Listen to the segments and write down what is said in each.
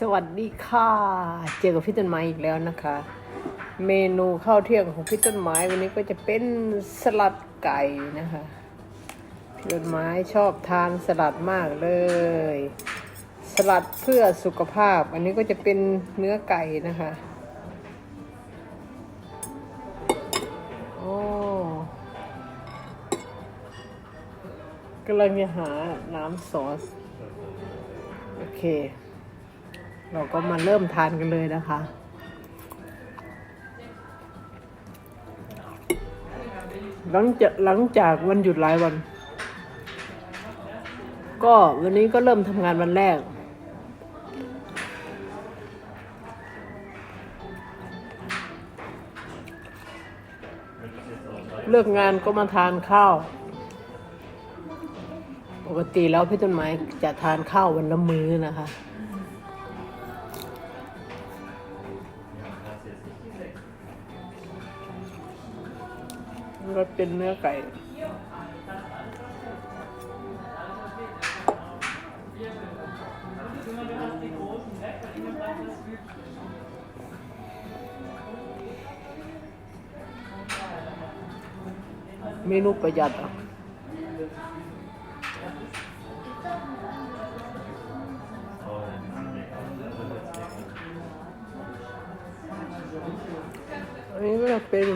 สวัสดีค่ะ เจอกับพี่ต้นไม้อีกแล้วนะคะ เมนูข้าวเที่ยงของพี่ต้นไม้วันนี้ก็จะเป็นสลัดไก่นะคะ พี่ต้นไม้ชอบทานสลัดมากเลย สลัดเพื่อสุขภาพ อันนี้ก็จะเป็นเนื้อไก่นะคะโอ้กำลังจะหาน้ำซอส โอเค เราก็มาเริ่มทานกันเลยนะคะ หลังจากหลังจากวันหยุดหลายวัน ก็วันนี้ก็เริ่มทำงานวันแรก เลิกงานก็มาทานข้าว ปกติแล้วพี่ต้นไม้จะทานข้าววันละมื้อนะคะ ก็เป็นเนื้อไก่เมนูประหยัดอะอันนี้ก็เป็น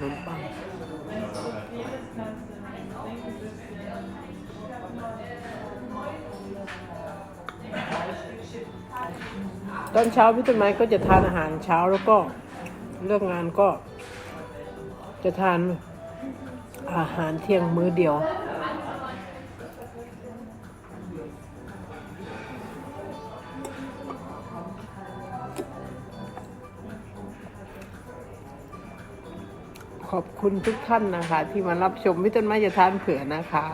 นมปังตอนเช้าพี่ต้นไม้ก็จะทานอาหารเช้าแล้วก็เรื่องงานก็จะทานอาหารเที่ยงมื้อเดียว ขอบคุณทุกท่านนะคะ ที่มารับชมพี่ต้นไม้จะทานเผื่อนะคะ